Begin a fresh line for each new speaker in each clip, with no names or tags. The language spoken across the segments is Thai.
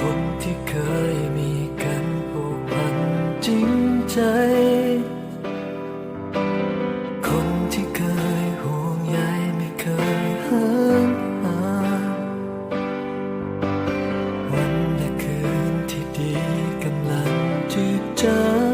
คนที่เคยมีกันผูกพันจริงใจ คนที่เคยห่วงใยไม่เคยห่างหาวันและคืนที่ดีกำลังจืดจาง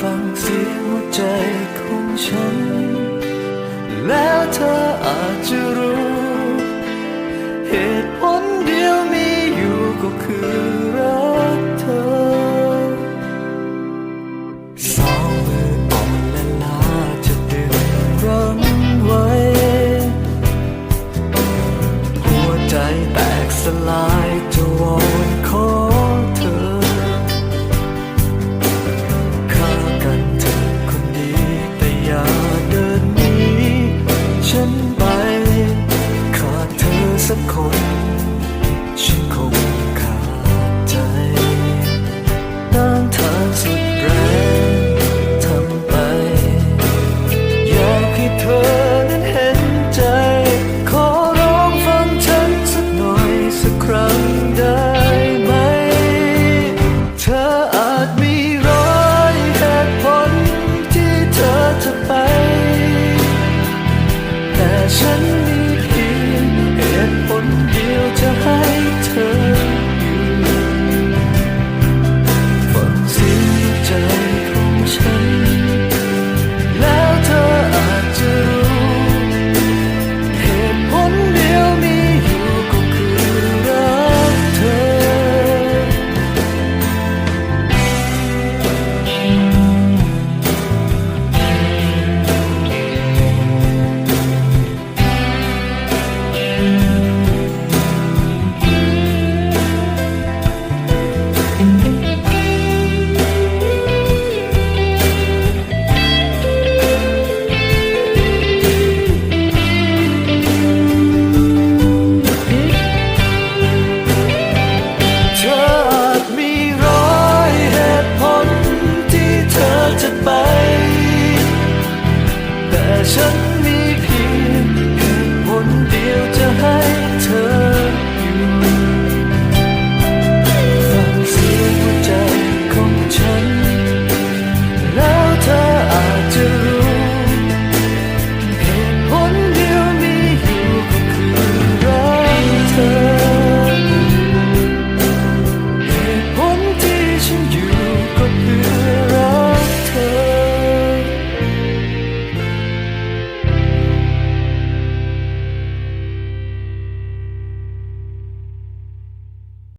ฟังเสียงหัวใจของฉัน แล้วเธออาจจะรู้ เหตุผลเดียวมีอยู่ก็คือรักเธอ สองมืออ่อนและลาจะดึงรั้งไว้ หัวใจแตกสลาย